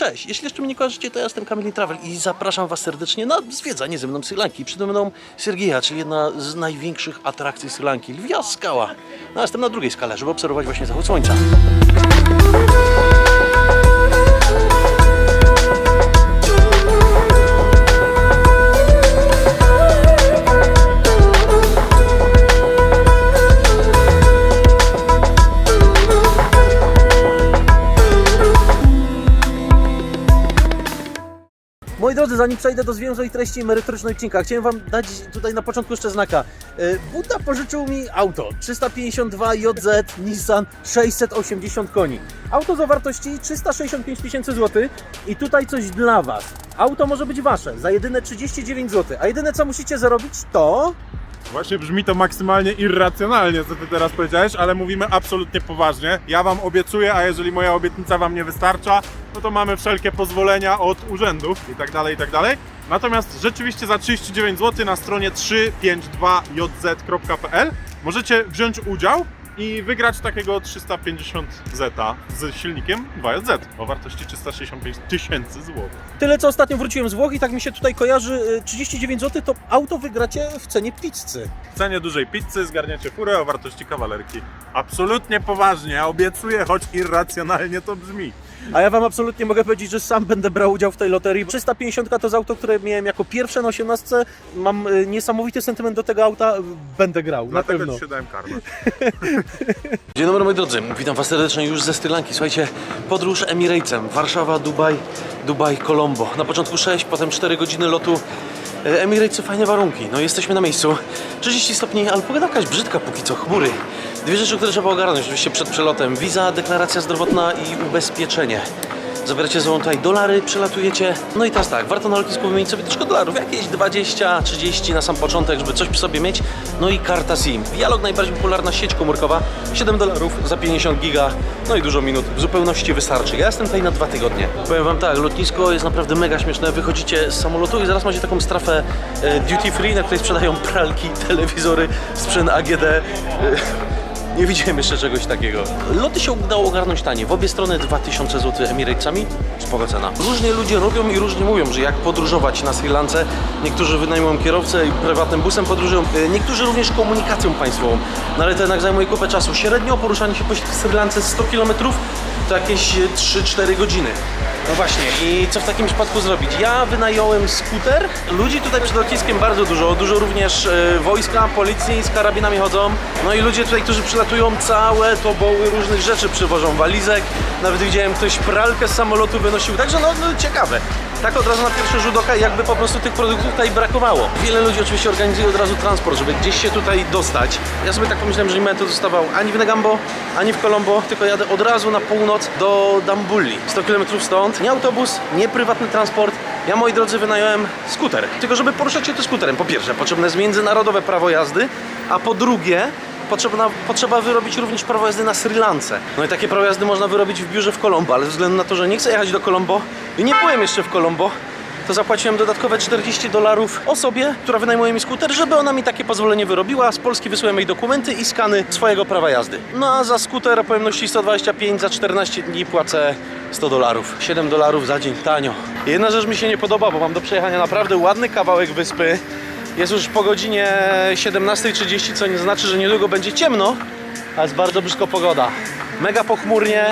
Cześć, jeśli jeszcze mnie nie kojarzycie, to ja jestem Kamil Travel i zapraszam Was serdecznie na zwiedzanie ze mną Sri Lanki. Przede mną Sergija, czyli jedna z największych atrakcji Sri Lanki, Lwia Skała. No, jestem na drugiej skale, żeby obserwować właśnie zachód słońca. Drodzy, zanim przejdę do zwięzu i treści merytorycznej odcinka, chciałem Wam dać tutaj na początku jeszcze znaka. E, Buda pożyczył mi auto 352 JZ Nissan 680 koni. Auto o wartości 365 tysięcy złotych i tutaj coś dla Was. Auto może być Wasze za jedyne 39 zł, a jedyne co musicie zarobić to... Właśnie brzmi to maksymalnie irracjonalnie, co ty teraz powiedziałeś, ale mówimy absolutnie poważnie. Ja wam obiecuję, a jeżeli moja obietnica wam nie wystarcza, no to mamy wszelkie pozwolenia od urzędów i tak dalej, i tak dalej. Natomiast rzeczywiście za 39 zł na stronie 352jz.pl możecie wziąć udział i wygrać takiego 350 Z z silnikiem 2JZ o wartości 365 tysięcy złotych. Tyle co ostatnio wróciłem z Włoch i tak mi się tutaj kojarzy e, 39 zł to auto wygracie w cenie pizzy. W cenie dużej pizzy zgarniacie furę o wartości kawalerki. Absolutnie poważnie, obiecuję, choć irracjonalnie to brzmi. A ja Wam absolutnie mogę powiedzieć, że sam będę brał udział w tej loterii. 350 to jest auto, które miałem jako pierwsze na 18. Mam y, niesamowity sentyment do tego auta. Będę grał, na Dlatego pewno. ci się dałem karmę. Dzień dobry moi drodzy, witam Was serdecznie już ze Sri Lanki. Słuchajcie, podróż Emiratesem, Warszawa, Dubaj, Dubaj, Colombo. Na początku 6, potem 4 godziny lotu. E, Emirates fajne warunki, no jesteśmy na miejscu. 30 stopni, ale pogoda jakaś brzydka póki co, chmury. Dwie rzeczy, które trzeba ogarnąć oczywiście przed przelotem. Wiza, deklaracja zdrowotna i ubezpieczenie. Zabieracie ze tutaj dolary, przelatujecie. No i teraz tak, warto na lotnisku wymienić sobie troszkę dolarów, jakieś 20, 30 na sam początek, żeby coś przy sobie mieć. No i karta SIM. Dialog najbardziej popularna sieć komórkowa, 7 dolarów za 50 giga, no i dużo minut. W zupełności wystarczy. Ja jestem tutaj na dwa tygodnie. Powiem Wam tak, lotnisko jest naprawdę mega śmieszne. Wychodzicie z samolotu i zaraz macie taką strefę e, duty free, na której sprzedają pralki, telewizory, sprzęt AGD. Nie widziałem jeszcze czegoś takiego. Loty się udało ogarnąć tanie. W obie strony 2000 zł Emiratesami. Spoko cena. Różnie ludzie robią i różnie mówią, że jak podróżować na Sri Lance. Niektórzy wynajmują kierowcę i prywatnym busem podróżują. E, Niektórzy również komunikacją państwową. No ale to jednak zajmuje kupę czasu. Średnio poruszanie się po Sri Lance 100 km to jakieś e, 3-4 godziny. No właśnie, i co w takim przypadku zrobić? Ja wynająłem skuter. Ludzi tutaj przed lotniskiem bardzo dużo. Dużo również e, wojska, policji z karabinami chodzą. No i ludzie tutaj, którzy przylatują, całe toboły różnych rzeczy przywożą. Walizek. Nawet widziałem ktoś pralkę z samolotu wynosił. Także no, no ciekawe. Tak od razu na pierwszy rzut oka, jakby po prostu tych produktów tutaj brakowało. Wiele ludzi oczywiście organizuje od razu transport, żeby gdzieś się tutaj dostać. Ja sobie tak pomyślałem, że nie będę tu zostawał ani w Negambo, ani w Colombo, tylko jadę od razu na północ do Dambulli. 100 km stąd. Nie autobus, nie prywatny transport. Ja, moi drodzy, wynająłem skuter. Tylko żeby poruszać się tu skuterem, po pierwsze, potrzebne jest międzynarodowe prawo jazdy, a po drugie, potrzebna, potrzeba wyrobić również prawo jazdy na Sri Lance. No i takie prawo jazdy można wyrobić w biurze w Colombo, ale ze względu na to, że nie chcę jechać do Colombo i nie byłem jeszcze w Colombo, to zapłaciłem dodatkowe 40 dolarów osobie, która wynajmuje mi skuter, żeby ona mi takie pozwolenie wyrobiła. Z Polski wysyłem jej dokumenty i skany swojego prawa jazdy. No a za skuter o pojemności 125 za 14 dni płacę 100 dolarów. 7 dolarów za dzień, tanio. Jedna rzecz mi się nie podoba, bo mam do przejechania naprawdę ładny kawałek wyspy. Jest już po godzinie 17.30, co nie znaczy, że niedługo będzie ciemno, ale jest bardzo brzydko pogoda. Mega pochmurnie,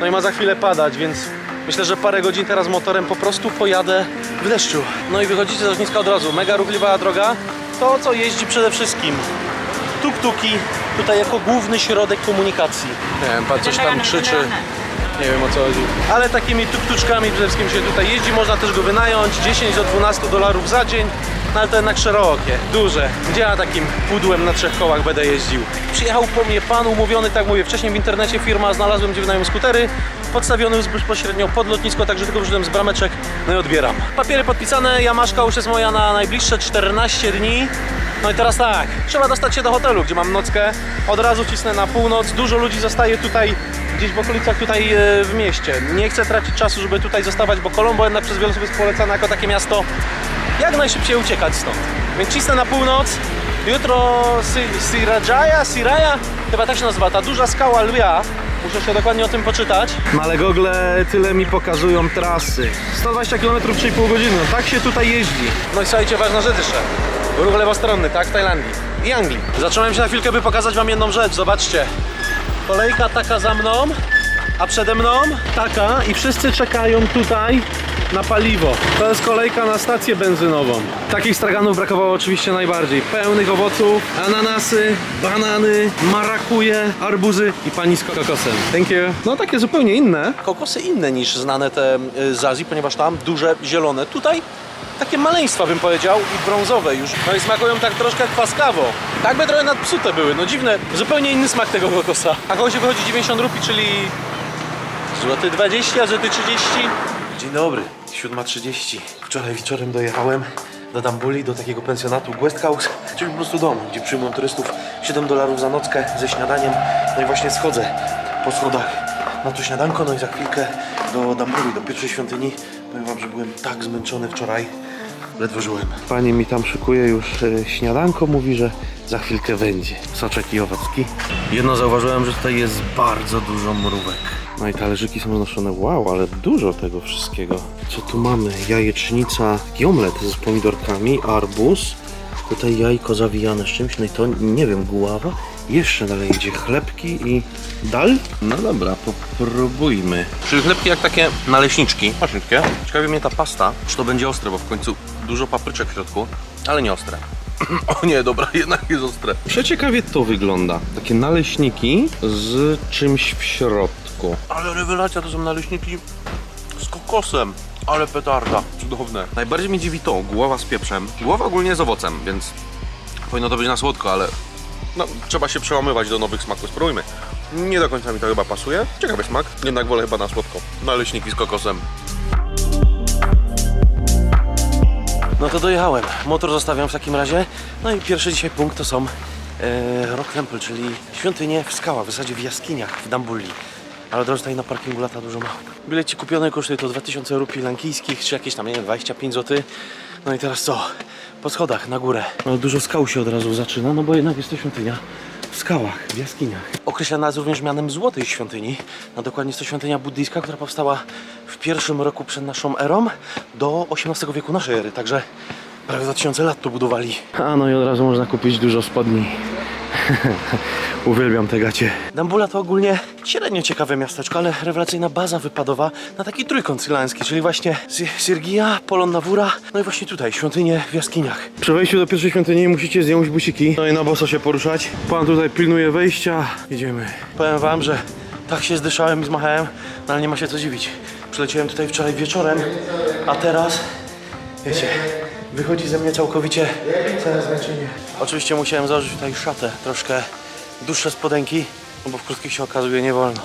no i ma za chwilę padać, więc myślę, że parę godzin teraz motorem po prostu pojadę w deszczu. No i wychodzicie z lotniska od razu. Mega ruchliwa droga. To, co jeździ przede wszystkim. Tuk-tuki, tutaj jako główny środek komunikacji. Nie wiem, pan coś tam krzyczy. Nie wiem o co chodzi. Ale takimi tuk-tuczkami przede wszystkim się tutaj jeździ. Można też go wynająć. 10 do 12 dolarów za dzień. No ale to jednak szerokie, duże. Gdzie ja takim pudłem na trzech kołach będę jeździł? Przyjechał po mnie pan umówiony, tak mówię, wcześniej w internecie firma, znalazłem gdzie wynajem skutery. Podstawiony bezpośrednio pod lotnisko, także tylko wyszedłem z brameczek, no i odbieram. Papiery podpisane, jamaszka już jest moja na najbliższe 14 dni. No i teraz tak, trzeba dostać się do hotelu, gdzie mam nockę. Od razu cisnę na północ. Dużo ludzi zostaje tutaj, gdzieś w okolicach tutaj e, w mieście. Nie chcę tracić czasu, żeby tutaj zostawać, bo Colombo jednak przez wiele osób jest polecane jako takie miasto jak najszybciej uciekać stąd. Więc cisnę na północ. Jutro Si- Sirajaya, Siraya, chyba tak się nazywa, ta duża skała lwia, Muszę się dokładnie o tym poczytać. No ale gogle tyle mi pokazują trasy. 120 km 3,5 godziny, no tak się tutaj jeździ. No i słuchajcie, ważna rzecz jeszcze. Ruch lewostronny, tak? W Tajlandii i Anglii. Zacząłem się na chwilkę, by pokazać wam jedną rzecz. Zobaczcie. Kolejka taka za mną, a przede mną taka i wszyscy czekają tutaj na paliwo. To jest kolejka na stację benzynową. Takich straganów brakowało oczywiście najbardziej. Pełnych owoców, ananasy, banany, marakuje, arbuzy i pani z kokosem. Thank you. No takie zupełnie inne. Kokosy inne niż znane te y, z Azji, ponieważ tam duże, zielone. Tutaj takie maleństwa bym powiedział i brązowe już. No i smakują tak troszkę kwaskawo. Tak by trochę nadpsute były, no dziwne. Zupełnie inny smak tego kokosa. A koło się wychodzi 90 rupii, czyli złoty 20, złoty 30. Dzień dobry, 7.30. Wczoraj wieczorem dojechałem do Dambuli, do takiego pensjonatu Guest House, czyli po prostu domu, gdzie przyjmują turystów 7 dolarów za nockę ze śniadaniem. No i właśnie schodzę po schodach na to śniadanko, no i za chwilkę do Dambuli, do pierwszej świątyni. Powiem wam, że byłem tak zmęczony wczoraj, ledwo żyłem. Pani mi tam szykuje już e, śniadanko, mówi, że za chwilkę będzie. Soczek i owocki. Jedno zauważyłem, że tutaj jest bardzo dużo mrówek. No i talerzyki są noszone. Wow, ale dużo tego wszystkiego. Co tu mamy? Jajecznica, taki omlet z pomidorkami, arbuz. Tutaj jajko zawijane z czymś, no i to nie wiem, guława. Jeszcze dalej idzie chlebki i dal. No dobra, popróbujmy. Czyli chlebki jak takie naleśniczki. Maszyńskie. Ciekawi mnie ta pasta, czy to będzie ostre, bo w końcu dużo papryczek w środku, ale nie ostre. O nie, dobra, jednak jest ostre. Przeciekawie to wygląda. Takie naleśniki z czymś w środku. Ale rewelacja, to są naleśniki z kokosem. Ale petarda, cudowne. Najbardziej mnie dziwi to, głowa z pieprzem. Głowa ogólnie z owocem, więc powinno to być na słodko, ale no, trzeba się przełamywać do nowych smaków. Spróbujmy. Nie do końca mi to chyba pasuje. Ciekawy smak, jednak wolę chyba na słodko. Naleśniki z kokosem. No to dojechałem. Motor zostawiam w takim razie. No i pierwszy dzisiaj punkt to są e, Rock Temple, czyli świątynie w skałach, w zasadzie w jaskiniach w Dambuli. Ale od razu tutaj na parkingu lata dużo małp. Bileci kupiony kosztuje to 2000 rupii lankijskich, czy jakieś tam, nie wiem, 25 zł. No i teraz co? Po schodach na górę. No dużo skał się od razu zaczyna, no bo jednak jest to świątynia w skałach, w jaskiniach. Określana jest również mianem Złotej Świątyni. No dokładnie jest to świątynia buddyjska, która powstała w pierwszym roku przed naszą erą do XVIII wieku naszej ery, także prawie 2000 lat to budowali. A no i od razu można kupić dużo spodni. Uwielbiam te gacie. Dambula to ogólnie średnio ciekawe miasteczko, ale rewelacyjna baza wypadowa na taki trójkąt srylański, czyli właśnie Sy- Syrgia, Polon Nawura, no i właśnie tutaj, świątynie w jaskiniach. Przy wejściu do pierwszej świątyni musicie zdjąć busiki, no i na boso się poruszać. Pan tutaj pilnuje wejścia. Idziemy. Powiem wam, że tak się zdyszałem i zmachałem, no ale nie ma się co dziwić. Przyleciałem tutaj wczoraj wieczorem, a teraz, wiecie, wychodzi ze mnie całkowicie całe zmęczenie. Oczywiście musiałem założyć tutaj szatę, troszkę dłuższe spodenki, no bo w krótkich się okazuje nie wolno.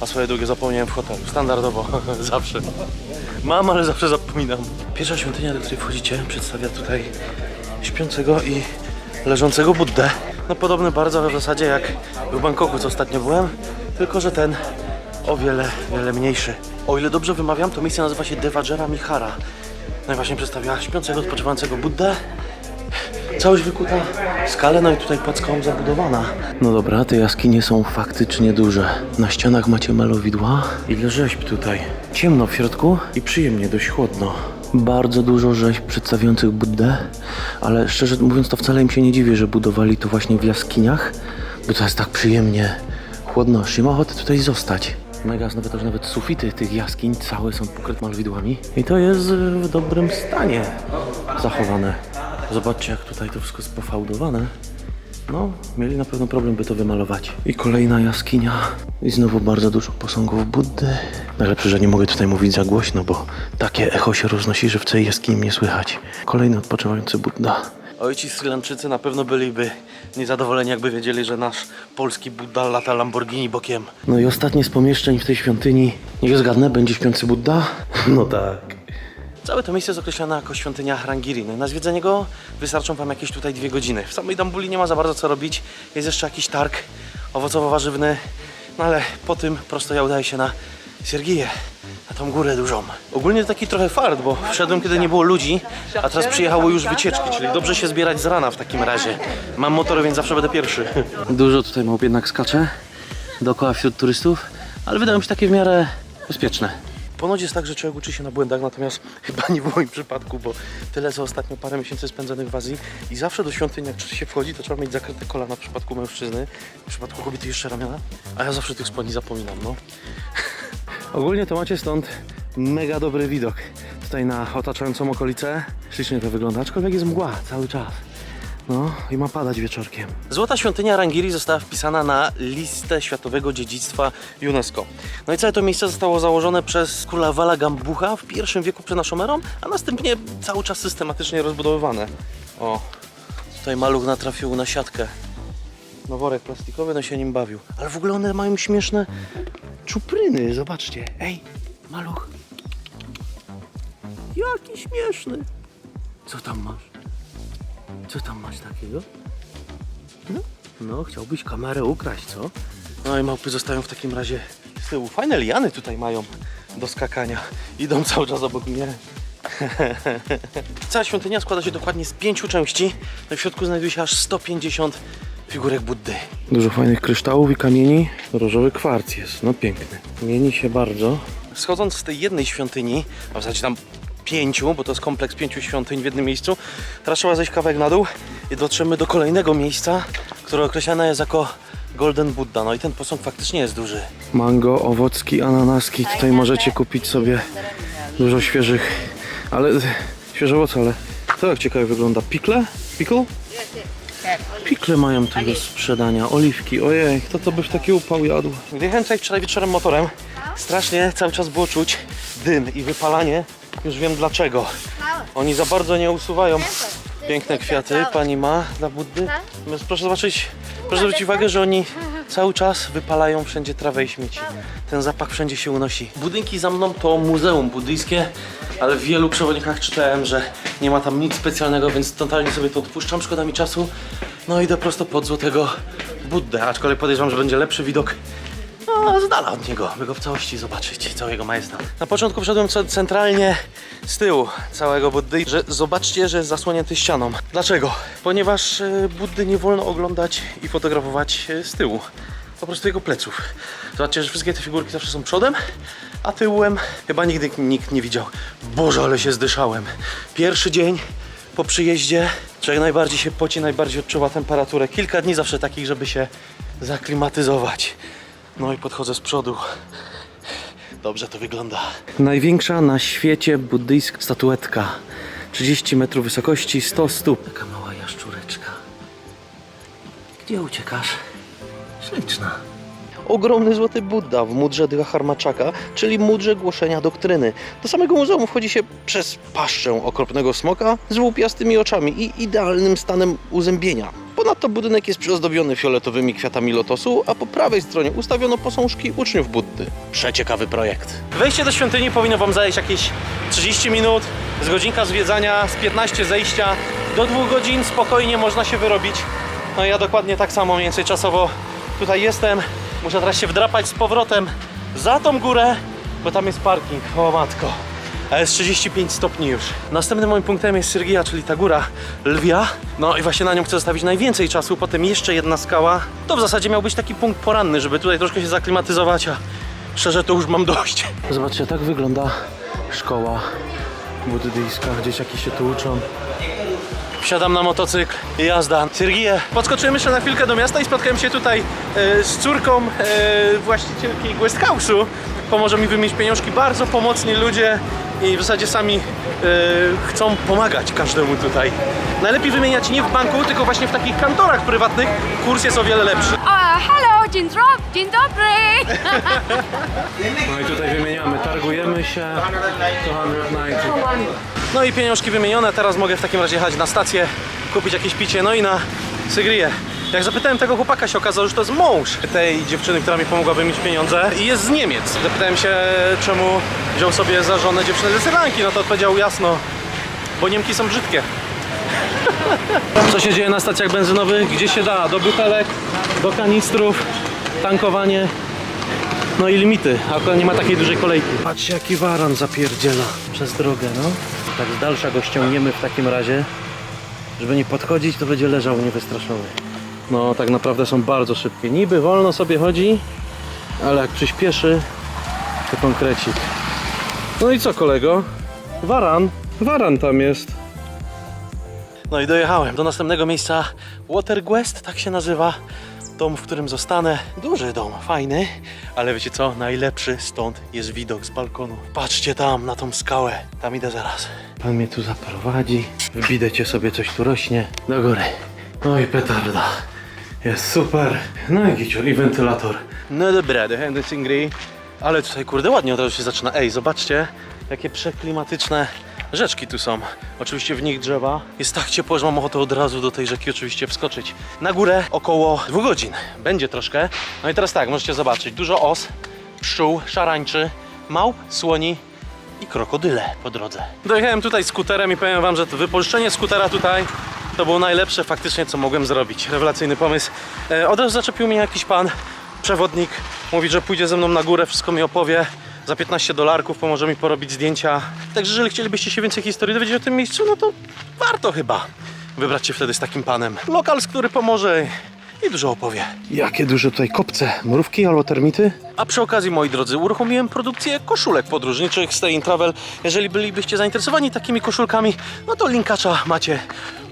A swoje długie zapomniałem w hotelu, standardowo, zawsze. Mam, ale zawsze zapominam. Pierwsza świątynia, do której wchodzicie, przedstawia tutaj śpiącego i leżącego Buddę. No podobny bardzo w zasadzie jak w Bangkoku, co ostatnio byłem, tylko że ten o wiele, wiele mniejszy. O ile dobrze wymawiam, to miejsce nazywa się Devajera Mihara. No i właśnie przedstawia śpiącego, odpoczywającego Buddę. Całość wykuta w skale, no i tutaj płacką zabudowana. No dobra, te jaskinie są faktycznie duże. Na ścianach macie malowidła. Ile rzeźb tutaj. Ciemno w środku i przyjemnie, dość chłodno. Bardzo dużo rzeźb przedstawiających Buddę, ale szczerze mówiąc to wcale im się nie dziwię, że budowali to właśnie w jaskiniach, bo to jest tak przyjemnie chłodno, aż ma ochotę tutaj zostać. Mega, nawet też nawet sufity tych jaskiń całe są pokryte malowidłami i to jest w dobrym stanie zachowane. Zobaczcie jak tutaj to wszystko jest pofałdowane. No, mieli na pewno problem, by to wymalować. I kolejna jaskinia. I znowu bardzo dużo posągów Buddy. Najlepsze, że nie mogę tutaj mówić za głośno, bo takie echo się roznosi, że w całej jaskini mnie słychać. Kolejny odpoczywający Budda. Ojci Srylanczycy na pewno byliby niezadowoleni, jakby wiedzieli, że nasz polski Budda lata Lamborghini bokiem. No i ostatnie z pomieszczeń w tej świątyni. Niech zgadnę, będzie śpiący Budda? No tak. Całe to miejsce jest określane jako świątynia Rangiri. I na zwiedzenie go wystarczą Wam jakieś tutaj dwie godziny. W samej Dambuli nie ma za bardzo co robić. Jest jeszcze jakiś targ owocowo-warzywny. No ale po tym prosto ja udaję się na Siergiję, na tą górę dużą. Ogólnie to taki trochę fart, bo wszedłem kiedy nie było ludzi, a teraz przyjechało już wycieczki, czyli dobrze się zbierać z rana w takim razie. Mam motor, więc zawsze będę pierwszy. Dużo tutaj małp jednak skacze dookoła wśród turystów, ale wydają mi się takie w miarę bezpieczne. Ponoć jest tak, że człowiek uczy się na błędach, natomiast chyba nie w moim przypadku, bo tyle co ostatnio parę miesięcy spędzonych w Azji i zawsze do świątyni jak się wchodzi, to trzeba mieć zakryte kolana w przypadku mężczyzny, w przypadku kobiety jeszcze ramiona, a ja zawsze tych spodni zapominam, no. Ogólnie to macie stąd mega dobry widok tutaj na otaczającą okolicę. Ślicznie to wygląda, aczkolwiek jest mgła cały czas. No i ma padać wieczorkiem. Złota świątynia Rangiri została wpisana na listę światowego dziedzictwa UNESCO. No i całe to miejsce zostało założone przez króla Wala Gambucha w pierwszym wieku przed naszą erą, a następnie cały czas systematycznie rozbudowywane. O, tutaj maluch natrafił na siatkę. No worek plastikowy, no się nim bawił. Ale w ogóle one mają śmieszne czupryny, zobaczcie. Ej, maluch. Jaki śmieszny. Co tam masz? Co tam masz takiego? No, no chciałbyś kamerę ukraść, co? No i małpy zostają w takim razie z tyłu. Fajne liany tutaj mają do skakania. Idą cały czas obok mnie. Cała świątynia składa się dokładnie z pięciu części. W środku znajduje się aż 150 figurek Buddy. Dużo fajnych kryształów i kamieni. Różowy kwarc jest, no piękny. Mieni się bardzo. Schodząc z tej jednej świątyni, a w zasadzie tam pięciu, bo to jest kompleks pięciu świątyń w jednym miejscu, teraz trzeba zejść kawałek na dół i dotrzemy do kolejnego miejsca, które określane jest jako Golden Buddha. No i ten posąg faktycznie jest duży. Mango, owocki, ananaski. Tutaj możecie kupić sobie dużo świeżych, ale świeże owoce, ale to jak ciekawie wygląda. Pikle? Pickle? Pikle mają tu do sprzedania, oliwki, ojej, kto to by w taki upał jadł? Gdy jechałem tutaj wczoraj wieczorem motorem, strasznie cały czas było czuć dym i wypalanie. Już wiem dlaczego. Oni za bardzo nie usuwają. Piękne kwiaty pani ma dla Buddy. Więc proszę zobaczyć, proszę zwrócić uwagę, że oni cały czas wypalają wszędzie trawę i śmieci. Ten zapach wszędzie się unosi. Budynki za mną to muzeum buddyjskie, ale w wielu przewodnikach czytałem, że nie ma tam nic specjalnego, więc totalnie sobie to odpuszczam, szkoda mi czasu. No idę prosto pod złotego Buddę, aczkolwiek podejrzewam, że będzie lepszy widok no, z dala od niego, by go w całości zobaczyć, całego majestat. Na początku wszedłem ce- centralnie z tyłu całego Buddy, że zobaczcie, że jest zasłonięty ścianą. Dlaczego? Ponieważ e, Buddy nie wolno oglądać i fotografować e, z tyłu. Po prostu jego pleców. Zobaczcie, że wszystkie te figurki zawsze są przodem, a tyłem chyba nigdy nikt nie widział. Boże, ale się zdyszałem. Pierwszy dzień po przyjeździe, człowiek najbardziej się poci, najbardziej odczuwa temperaturę. Kilka dni zawsze takich, żeby się zaklimatyzować. No i podchodzę z przodu. Dobrze to wygląda. Największa na świecie buddyjska statuetka. 30 metrów wysokości, 100 stóp. Taka mała jaszczureczka. Gdzie uciekasz? Śliczna. Ogromny złoty Buddha w mudrze Dhyarmaczaka, czyli mudrze głoszenia doktryny. Do samego muzeum wchodzi się przez paszczę okropnego smoka z łupiastymi oczami i idealnym stanem uzębienia. Ponadto budynek jest przyozdobiony fioletowymi kwiatami lotosu, a po prawej stronie ustawiono posążki uczniów Buddy. Przeciekawy projekt. Wejście do świątyni powinno Wam zająć jakieś 30 minut, z godzinka zwiedzania, z 15 zejścia. Do dwóch godzin spokojnie można się wyrobić. No ja dokładnie tak samo mniej więcej czasowo tutaj jestem. Muszę teraz się wdrapać z powrotem za tą górę, bo tam jest parking. O matko. A jest 35 stopni już. Następnym moim punktem jest Syrgia, czyli ta góra lwia. No i właśnie na nią chcę zostawić najwięcej czasu. Potem jeszcze jedna skała. To w zasadzie miał być taki punkt poranny, żeby tutaj troszkę się zaklimatyzować, a szczerze to już mam dość. Zobaczcie, tak wygląda szkoła buddyjska. Dzieciaki się tu uczą. Wsiadam na motocykl i jazda. Syrgię. Podskoczyłem jeszcze na chwilkę do miasta i spotkałem się tutaj e, z córką e, właścicielki Guest House'u. Pomoże mi wymienić pieniążki. Bardzo pomocni ludzie i w zasadzie sami e, chcą pomagać każdemu tutaj. Najlepiej wymieniać nie w banku, tylko właśnie w takich kantorach prywatnych. Kurs jest o wiele lepszy. A, hello, dzień, dro- dzień dobry! No i tutaj wymieniamy, targujemy się. 290. No i pieniążki wymienione, teraz mogę w takim razie jechać na stację, kupić jakieś picie, no i na Sygrię. Jak zapytałem tego chłopaka, się okazało, że to jest mąż tej dziewczyny, która mi pomogła wymienić pieniądze i jest z Niemiec. Zapytałem się, czemu wziął sobie za żonę dziewczynę ze Sri no to odpowiedział jasno, bo Niemki są brzydkie. Co się dzieje na stacjach benzynowych? Gdzie się da? Do butelek, do kanistrów, tankowanie. No i limity, akurat nie ma takiej dużej kolejki. Patrzcie jaki waran zapierdziela przez drogę, no. Tak z dalsza go ściągniemy w takim razie. Żeby nie podchodzić, to będzie leżał niewystraszony. No tak naprawdę są bardzo szybkie. Niby wolno sobie chodzi, ale jak przyspieszy, to konkrecik. No i co kolego? Waran. Waran tam jest. No i dojechałem do następnego miejsca. Waterquest, tak się nazywa. Dom, w którym zostanę. Duży dom, fajny, ale wiecie co? Najlepszy stąd jest widok z balkonu. Patrzcie tam na tą skałę. Tam idę zaraz. Pan mnie tu zaprowadzi. Cię sobie, coś tu rośnie. Do góry. No i petarda. Jest super. No i gicior, i wentylator. No dobra, in grey. Ale tutaj kurde ładnie od razu się zaczyna. Ej, zobaczcie, jakie przeklimatyczne rzeczki tu są. Oczywiście w nich drzewa. Jest tak ciepło, że mam ochotę od razu do tej rzeki oczywiście wskoczyć. Na górę około dwóch godzin. Będzie troszkę. No i teraz tak, możecie zobaczyć. Dużo os, pszczół, szarańczy, małp, słoni i krokodyle po drodze. Dojechałem tutaj skuterem i powiem wam, że to wypożyczenie skutera tutaj to było najlepsze faktycznie, co mogłem zrobić. Rewelacyjny pomysł. E, od razu zaczepił mnie jakiś pan, przewodnik. Mówi, że pójdzie ze mną na górę, wszystko mi opowie. Za 15 dolarków pomoże mi porobić zdjęcia. Także jeżeli chcielibyście się więcej historii dowiedzieć o tym miejscu, no to warto chyba wybrać się wtedy z takim panem. Lokal, z który pomoże i dużo opowie. Jakie duże tutaj kopce, mrówki albo termity? A przy okazji, moi drodzy, uruchomiłem produkcję koszulek podróżniczych Stay in Travel. Jeżeli bylibyście zainteresowani takimi koszulkami, no to linkacza macie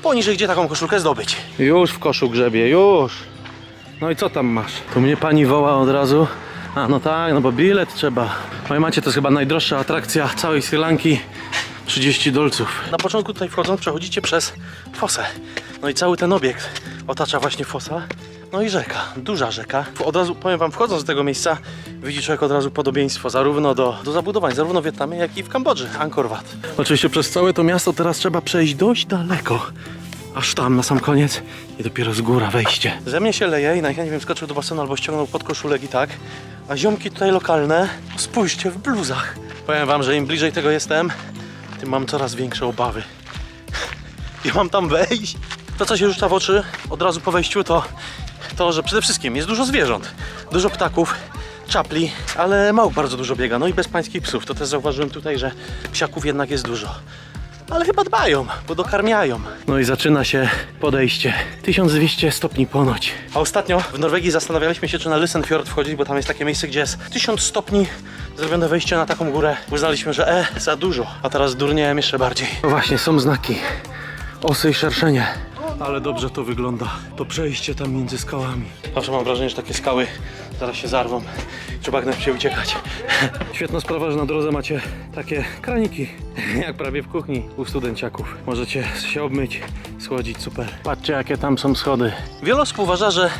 poniżej, gdzie taką koszulkę zdobyć. Już w koszu grzebie, już. No i co tam masz? Tu mnie pani woła od razu. A no tak, no bo bilet trzeba. Moje macie to jest chyba najdroższa atrakcja całej Sri Lanki. 30 dolców. Na początku tutaj wchodząc przechodzicie przez fosę. No i cały ten obiekt otacza właśnie fosa. No i rzeka, duża rzeka. Od razu powiem wam, wchodząc do tego miejsca, widzi człowiek od razu podobieństwo zarówno do, do zabudowań, zarówno w Wietnamie, jak i w Kambodży, Angkor Wat. Oczywiście przez całe to miasto teraz trzeba przejść dość daleko. Aż tam na sam koniec i dopiero z góra wejście. Ze mnie się leje i najchętniej bym skoczył do basenu albo ściągnął pod koszulek i tak. A ziomki tutaj lokalne, spójrzcie w bluzach. Powiem wam, że im bliżej tego jestem, tym mam coraz większe obawy. Ja mam tam wejść. To, co się rzuca w oczy od razu po wejściu, to to, że przede wszystkim jest dużo zwierząt. Dużo ptaków, czapli, ale małp bardzo dużo biega. No i bezpańskich psów. To też zauważyłem tutaj, że psiaków jednak jest dużo. Ale chyba dbają, bo dokarmiają. No i zaczyna się podejście. 1200 stopni ponoć. A ostatnio w Norwegii zastanawialiśmy się, czy na Lysenfjord wchodzić, bo tam jest takie miejsce, gdzie jest 1000 stopni. Zrobione wejście na taką górę. Uznaliśmy, że e, za dużo. A teraz durniałem jeszcze bardziej. No właśnie, są znaki. Osy i szerszenie. Ale dobrze to wygląda. To przejście tam między skałami. Zawsze mam wrażenie, że takie skały zaraz się zarwą. Trzeba jak najszybciej uciekać. Świetna sprawa, że na drodze macie takie kraniki. Jak prawie w kuchni u studenciaków. Możecie się obmyć, schłodzić, super. Patrzcie, jakie tam są schody. Wiele osób uważa, że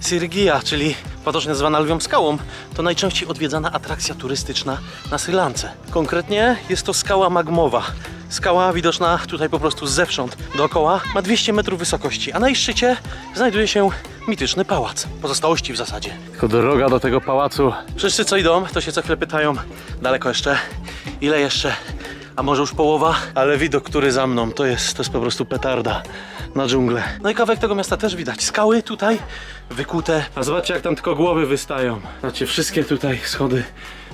Sirgia, czyli potocznie nazywana Lwią Skałą, to najczęściej odwiedzana atrakcja turystyczna na Sri Lance. Konkretnie jest to skała magmowa. Skała widoczna tutaj po prostu zewsząd dookoła ma 200 metrów wysokości, a na jej szczycie znajduje się mityczny pałac. Pozostałości w zasadzie. Tylko droga do tego pałacu. Wszyscy co idą, to się co chwilę pytają, daleko jeszcze, ile jeszcze, a może już połowa? Ale widok, który za mną, to jest, to jest po prostu petarda na dżunglę. No i kawałek tego miasta też widać. Skały tutaj wykute. A zobaczcie jak tam tylko głowy wystają. Zobaczcie, wszystkie tutaj schody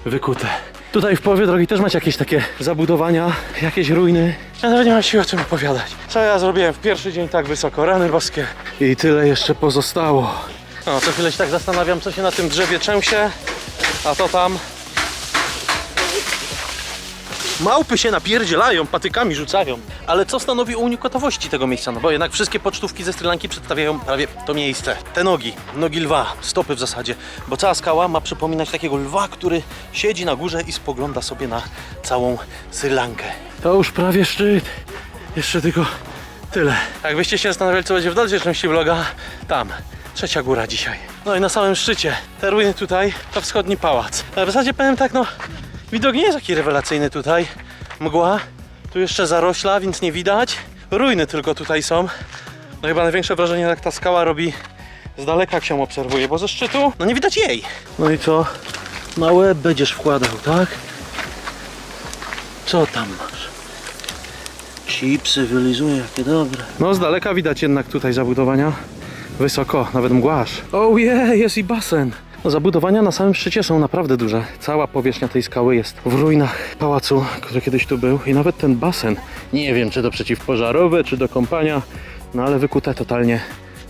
wykute. Tutaj w połowie drogi też macie jakieś takie zabudowania, jakieś ruiny. Ja nawet nie mam siły o tym opowiadać. Co ja zrobiłem w pierwszy dzień tak wysoko, rany boskie. I tyle jeszcze pozostało. No, co chwilę się tak zastanawiam, co się na tym drzewie trzęsie, a to tam Małpy się napierdzielają, patykami rzucają. Ale co stanowi o unikatowości tego miejsca? No bo jednak wszystkie pocztówki ze Sri Lanki przedstawiają prawie to miejsce. Te nogi, nogi lwa, stopy w zasadzie. Bo cała skała ma przypominać takiego lwa, który siedzi na górze i spogląda sobie na całą Sri Lankę. To już prawie szczyt. Jeszcze tylko tyle. Jakbyście się zastanawiali, co będzie w dalszej części vloga, tam. Trzecia góra dzisiaj. No i na samym szczycie. Te ruiny tutaj to wschodni pałac. W zasadzie powiem tak, no Widok nie jest taki rewelacyjny tutaj. Mgła, tu jeszcze zarośla, więc nie widać. Ruiny tylko tutaj są. No chyba największe wrażenie jak ta skała robi z daleka jak się obserwuje, bo ze szczytu no nie widać jej. No i co? Na łeb będziesz wkładał, tak? Co tam masz? Chipsy wylizuję, jakie dobre. No z daleka widać jednak tutaj zabudowania. Wysoko, nawet mgłasz. Oh yeah, jest i basen. Zabudowania na samym szczycie są naprawdę duże. Cała powierzchnia tej skały jest w ruinach pałacu, który kiedyś tu był i nawet ten basen. Nie wiem, czy to przeciwpożarowe, czy do kąpania, no ale wykute totalnie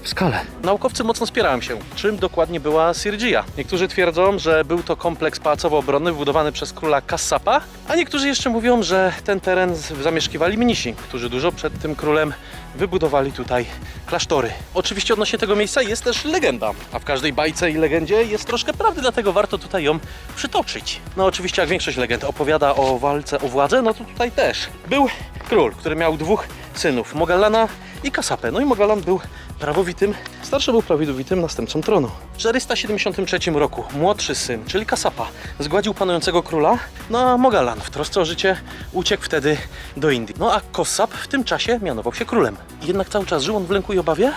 w skale. Naukowcy mocno spierają się, czym dokładnie była Sirgia. Niektórzy twierdzą, że był to kompleks pałacowo-obronny wybudowany przez króla Kassapa, a niektórzy jeszcze mówią, że ten teren zamieszkiwali mnisi, którzy dużo przed tym królem wybudowali tutaj klasztory. Oczywiście odnośnie tego miejsca jest też legenda, a w każdej bajce i legendzie jest troszkę prawdy, dlatego warto tutaj ją przytoczyć. No oczywiście jak większość legend opowiada o walce o władzę, no to tutaj też. Był król, który miał dwóch synów, Mogallana i Kasapę. No i Mogallan był prawowitym, starszy był prawowitym następcą tronu. W 473 roku młodszy syn, czyli Kasapa, zgładził panującego króla, no a Mogallan w trosce o życie uciekł wtedy do Indii. No a Kosap w tym czasie mianował się królem. Jednak cały czas żył on w lęku i obawie,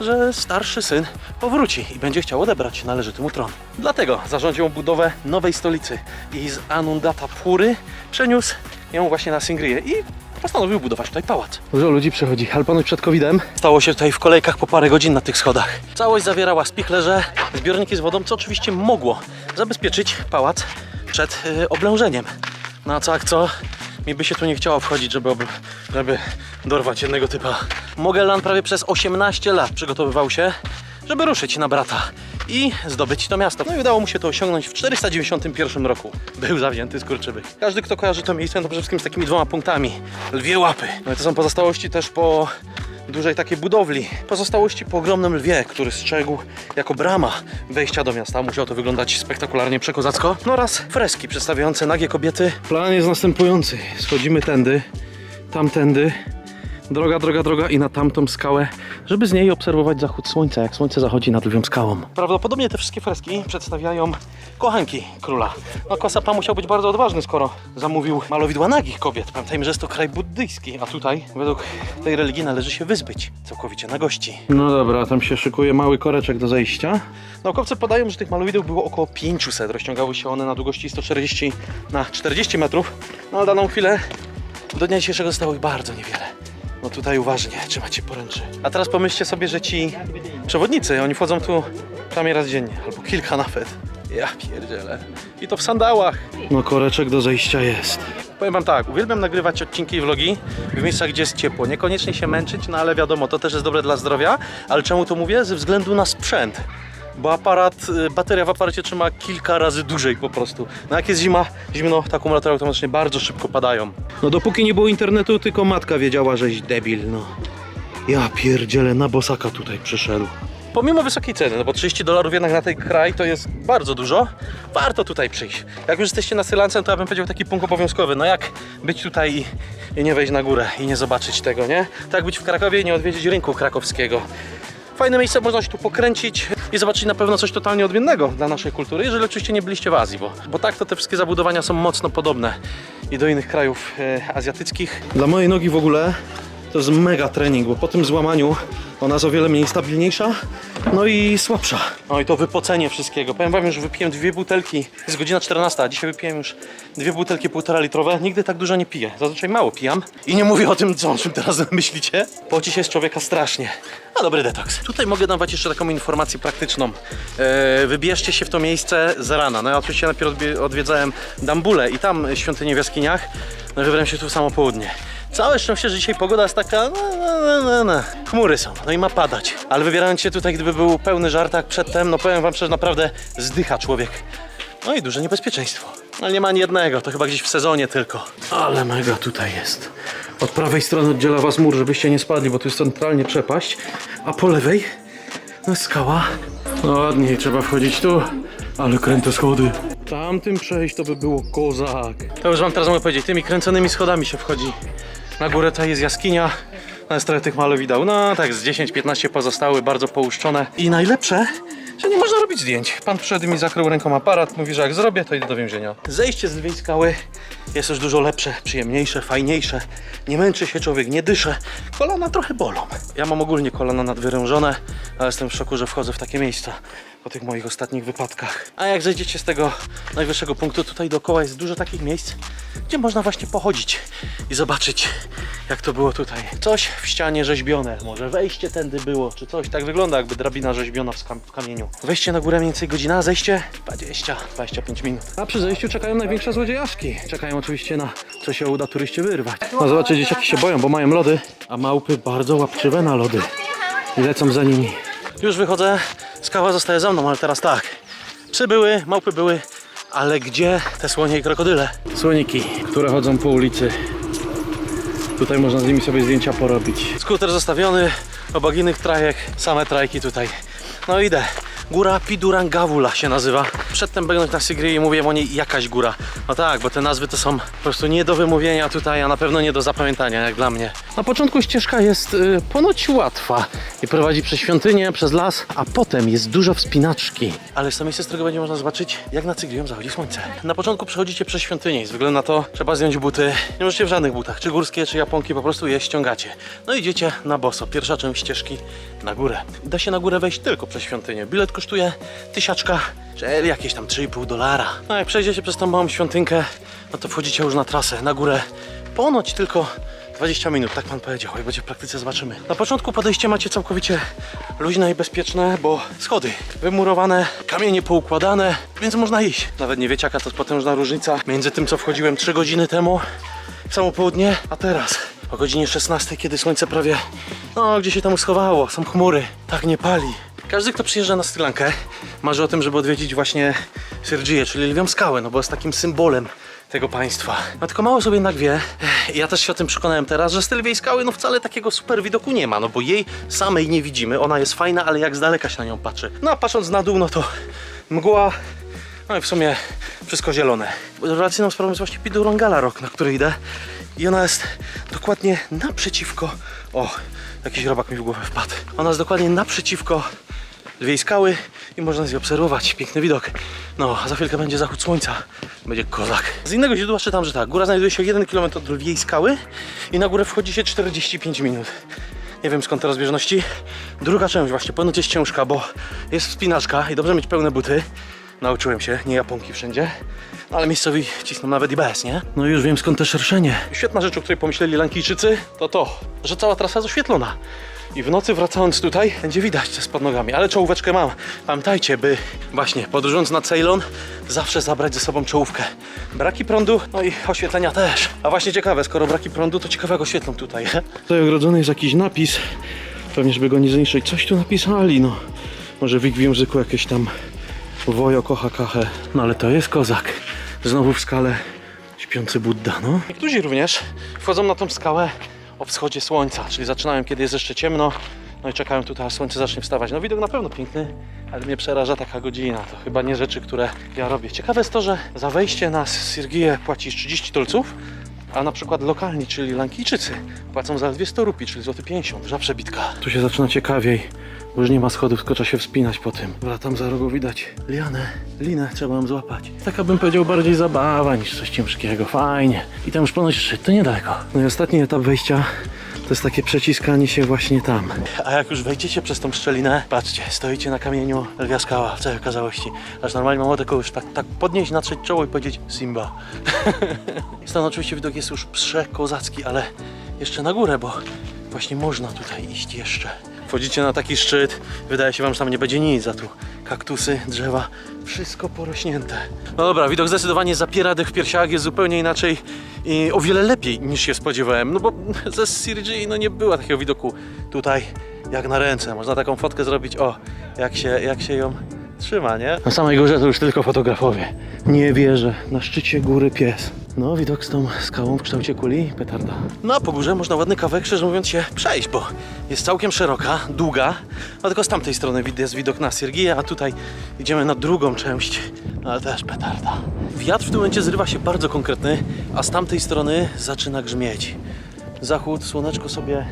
że starszy syn powróci i będzie chciał odebrać należyty mu tron. Dlatego zarządził budowę nowej stolicy i z Anundata Pury przeniósł ją właśnie na Singrię i postanowił budować tutaj pałac. Dużo ludzi przechodzi, ale ponoć przed COVID-em stało się tutaj w kolejkach po parę godzin na tych schodach. Całość zawierała spichlerze, zbiorniki z wodą, co oczywiście mogło zabezpieczyć pałac przed y, oblężeniem. No a co jak co, mi by się tu nie chciało wchodzić, żeby, ob- żeby dorwać jednego typa. Mogellan prawie przez 18 lat przygotowywał się, żeby ruszyć na brata i zdobyć to miasto. No i udało mu się to osiągnąć w 491 roku. Był zawzięty skurczybyk. Każdy, kto kojarzy to miejsce, no to przede wszystkim z takimi dwoma punktami. Lwie łapy. No i to są pozostałości też po dużej takiej budowli. Pozostałości po ogromnym lwie, który strzegł jako brama wejścia do miasta. Musiało to wyglądać spektakularnie przekozacko. No oraz freski przedstawiające nagie kobiety. Plan jest następujący. Schodzimy tędy, tamtędy, droga, droga, droga i na tamtą skałę, żeby z niej obserwować zachód słońca, jak słońce zachodzi nad lwią skałą. Prawdopodobnie te wszystkie freski przedstawiają kochanki króla. No Kosapa musiał być bardzo odważny, skoro zamówił malowidła nagich kobiet. Pamiętajmy, że jest to kraj buddyjski, a tutaj według tej religii należy się wyzbyć całkowicie na gości. No dobra, tam się szykuje mały koreczek do zejścia. Naukowcy podają, że tych malowideł było około 500. Rozciągały się one na długości 140 na 40 metrów. No a daną chwilę do dnia dzisiejszego zostało ich bardzo niewiele. No tutaj uważnie, trzymajcie poręczy. A teraz pomyślcie sobie, że ci przewodnicy, oni wchodzą tu prawie raz dziennie, albo kilka nawet. Ja pierdzielę. I to w sandałach. No koreczek do zejścia jest. Powiem wam tak, uwielbiam nagrywać odcinki i vlogi w miejscach, gdzie jest ciepło. Niekoniecznie się męczyć, no ale wiadomo, to też jest dobre dla zdrowia. Ale czemu to mówię? Ze względu na sprzęt. Bo aparat, y, bateria w aparacie trzyma kilka razy dłużej po prostu. No jak jest zima, zimno, te akumulatory automatycznie bardzo szybko padają. No dopóki nie było internetu, tylko matka wiedziała, żeś debil, no. Ja pierdzielę, na bosaka tutaj przyszedł. Pomimo wysokiej ceny, no bo 30 dolarów jednak na ten kraj to jest bardzo dużo, warto tutaj przyjść. Jak już jesteście na Sri Lance, to ja bym powiedział taki punkt obowiązkowy. No jak być tutaj i, i nie wejść na górę i nie zobaczyć tego, nie? Tak być w Krakowie i nie odwiedzić rynku krakowskiego. Fajne miejsce, można się tu pokręcić i zobaczyć na pewno coś totalnie odmiennego dla naszej kultury, jeżeli oczywiście nie byliście w Azji, bo, bo tak to te wszystkie zabudowania są mocno podobne i do innych krajów e, azjatyckich. Dla mojej nogi w ogóle to jest mega trening, bo po tym złamaniu ona jest o wiele mniej stabilniejsza, no i słabsza. No i to wypocenie wszystkiego. Powiem wam, że wypiłem dwie butelki, jest godzina 14, a dzisiaj wypiłem już dwie butelki półtora litrowe. Nigdy tak dużo nie piję, zazwyczaj mało pijam. I nie mówię o tym, co o czym teraz myślicie. Poci się z człowieka strasznie. A dobry detoks. Tutaj mogę dawać jeszcze taką informację praktyczną. E, wybierzcie się w to miejsce z rana. No ja oczywiście najpierw odwiedzałem Dambulę i tam świątynię w jaskiniach. No wybrałem się tu w samo południe. Całe szczęście, że dzisiaj pogoda jest taka. No, no, no, no, no. Chmury są, no i ma padać. Ale wybierając się tutaj, gdyby był pełny żartak przedtem, no powiem wam szczerze, naprawdę zdycha człowiek. No i duże niebezpieczeństwo. Ale nie ma ani jednego, to chyba gdzieś w sezonie tylko. Ale mega tutaj jest. Od prawej strony oddziela was mur, żebyście nie spadli, bo tu jest centralnie przepaść, a po lewej no skała. No ładnie, trzeba wchodzić tu, ale kręte schody. Tamtym przejść to by było kozak. To już wam teraz mogę powiedzieć, tymi kręconymi schodami się wchodzi. Na górę tutaj jest jaskinia, jest trochę tych malowidał. No tak, z 10-15 pozostały, bardzo pouszczone. I najlepsze, że nie można robić zdjęć. Pan przyszedł i mi zakrył ręką aparat, mówi, że jak zrobię, to idę do więzienia. Zejście z lwiej skały jest już dużo lepsze, przyjemniejsze, fajniejsze. Nie męczy się człowiek, nie dysze. Kolana trochę bolą. Ja mam ogólnie kolana nadwyrężone, ale jestem w szoku, że wchodzę w takie miejsca po tych moich ostatnich wypadkach. A jak zejdziecie z tego najwyższego punktu, tutaj dookoła jest dużo takich miejsc, gdzie można właśnie pochodzić i zobaczyć, jak to było tutaj. Coś w ścianie rzeźbione, może wejście tędy było, czy coś. Tak wygląda, jakby drabina rzeźbiona w, kamieniu. Wejście na górę mniej więcej godzina, a zejście 20-25 minut. A przy zejściu czekają największe złodziejaszki. Czekają oczywiście na co się uda turyście wyrwać. No zobaczcie, dzieciaki się boją, bo mają lody, a małpy bardzo łapczywe na lody. I lecą za nimi. Już wychodzę, skała zostaje za mną, ale teraz tak. Psy były, małpy były, ale gdzie te słonie i krokodyle? Słoniki, które chodzą po ulicy. Tutaj można z nimi sobie zdjęcia porobić. Skuter zostawiony, obok innych trajek, same trajki tutaj. No idę. Góra Pidurangavula się nazywa. Przedtem będąc na Sigrii mówiłem o niej jakaś góra. No tak, bo te nazwy to są po prostu nie do wymówienia tutaj, a na pewno nie do zapamiętania, jak dla mnie. Na początku ścieżka jest y, ponoć łatwa i prowadzi przez świątynię, przez las, a potem jest dużo wspinaczki. Ale jest to miejsce, z którego będzie można zobaczyć, jak nad Cygrią zachodzi słońce. Na początku przechodzicie przez świątynię i z względu na to trzeba zdjąć buty. Nie możecie w żadnych butach, czy górskie, czy japonki, po prostu je ściągacie. No i idziecie na boso. Pierwsza część ścieżki na górę. Da się na górę wejść tylko przez świątynię. Bilet kosztuje tysiaczka, czyli jakieś tam 3,5 dolara. No jak przejdziecie przez tą małą świątynkę, no to wchodzicie już na trasę, na górę. Ponoć tylko 20 minut, tak pan powiedział, jak będzie w praktyce zobaczymy. Na początku podejście macie całkowicie luźne i bezpieczne, bo schody wymurowane, kamienie poukładane, więc można iść. Nawet nie wiecie jaka to potężna różnica między tym co wchodziłem 3 godziny temu, w samo południe, a teraz. O godzinie 16, kiedy słońce prawie, no gdzie się tam schowało, są chmury, tak nie pali. Każdy, kto przyjeżdża na Sri Lankę, marzy o tym, żeby odwiedzić właśnie Sirgiję, czyli Lwią Skałę, no bo jest takim symbolem tego państwa. No tylko mało sobie jednak wie, ja też się o tym przekonałem teraz, że z tej Lwiej Skały no wcale takiego super widoku nie ma, no bo jej samej nie widzimy, ona jest fajna, ale jak z daleka się na nią patrzy. No a patrząc na dół, no to mgła, no i w sumie wszystko zielone. Rewelacyjną sprawą jest właśnie Pidurangala Rock, na który idę i ona jest dokładnie naprzeciwko, o, jakiś robak mi w głowę wpadł. Ona jest dokładnie naprzeciwko Lwiej skały i można niej obserwować. Piękny widok. No, a za chwilkę będzie zachód słońca. Będzie kozak. Z innego źródła czytam, że tak, góra znajduje się 1 km od Lwiej skały i na górę wchodzi się 45 minut. Nie wiem skąd te rozbieżności. Druga część właśnie, ponoć jest ciężka, bo jest wspinaczka i dobrze mieć pełne buty. Nauczyłem się, nie japonki wszędzie. No, ale miejscowi cisną nawet i bez, nie? No i już wiem skąd te szerszenie. Świetna rzecz, o której pomyśleli Lankijczycy, to to, że cała trasa jest oświetlona. I w nocy wracając tutaj będzie widać co jest pod nogami, ale czołóweczkę mam. Pamiętajcie, by właśnie podróżując na Ceylon zawsze zabrać ze sobą czołówkę. Braki prądu, no i oświetlenia też. A właśnie ciekawe, skoro braki prądu, to ciekawego świetlą tutaj. Tutaj ogrodzony jest jakiś napis, pewnie żeby go nie zniszczyć. Coś tu napisali, no. Może w ich języku jakieś tam wojo kocha kachę. No ale to jest kozak. Znowu w skale śpiący Budda, no. Niektórzy również wchodzą na tą skałę o wschodzie słońca, czyli zaczynają kiedy jest jeszcze ciemno, no i czekają tutaj aż słońce zacznie wstawać. No widok na pewno piękny, ale mnie przeraża taka godzina. To chyba nie rzeczy, które ja robię. Ciekawe jest to, że za wejście na Sirgiję płacisz 30 dolców, a na przykład lokalni, czyli Lankijczycy, płacą zaledwie 100 rupii, czyli złoty 50. Duża przebitka. Tu się zaczyna ciekawiej. Bo Już nie ma schodów, tylko trzeba się wspinać po tym. Dobra, tam za rogu widać lianę, linę trzeba ją złapać. Taka bym powiedział bardziej zabawa niż coś ciężkiego. Fajnie. I tam już ponoć szczyt, to niedaleko. No i ostatni etap wejścia to jest takie przeciskanie się właśnie tam. A jak już wejdziecie przez tą szczelinę, patrzcie, stoicie na kamieniu lwia skała w całej okazałości. Aż normalnie mam ochotę już tak, tak podnieść, natrzeć czoło i powiedzieć Simba. Stąd oczywiście widok jest już przekozacki, ale jeszcze na górę, bo właśnie można tutaj iść jeszcze. Wchodzicie na taki szczyt, wydaje się wam, że tam nie będzie nic, a tu kaktusy, drzewa, wszystko porośnięte. No dobra, widok zdecydowanie zapiera dech w piersiach, jest zupełnie inaczej i o wiele lepiej niż się spodziewałem, no bo ze Sirgi no nie było takiego widoku tutaj jak na ręce. Można taką fotkę zrobić, o, jak się, jak się ją trzyma, nie? Na samej górze to już tylko fotografowie. Nie wierzę, na szczycie góry pies. No, widok z tą skałą w kształcie kuli, petarda. No, a po górze można ładny kawałek, szczerze mówiąc, się przejść, bo jest całkiem szeroka, długa, a tylko z tamtej strony jest widok na Sirgiję, a tutaj idziemy na drugą część, ale też petarda. Wiatr w tym momencie zrywa się bardzo konkretny, a z tamtej strony zaczyna grzmieć. Zachód, słoneczko sobie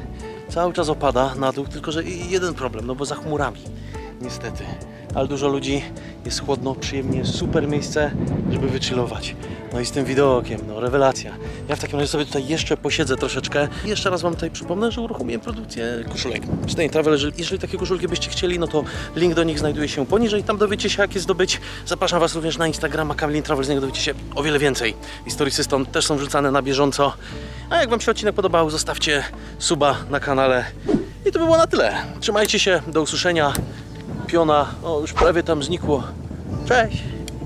cały czas opada na dół, tylko że jeden problem, no bo za chmurami, niestety. Ale dużo ludzi, jest chłodno, przyjemnie, super miejsce, żeby wychillować. No i z tym widokiem, no rewelacja. Ja w takim razie sobie tutaj jeszcze posiedzę troszeczkę. I jeszcze raz Wam tutaj przypomnę, że uruchomiłem produkcję koszulek. Stay Travel, że jeżeli takie koszulki byście chcieli, no to link do nich znajduje się poniżej. Tam dowiecie się, jak je zdobyć. Zapraszam Was również na Instagrama Kamilin Travel, z niego dowiecie się o wiele więcej. Historisy stąd też są wrzucane na bieżąco. A jak Wam się odcinek podobał, zostawcie suba na kanale. I to by było na tyle. Trzymajcie się, do usłyszenia. Piona, o już prawie tam znikło. Cześć!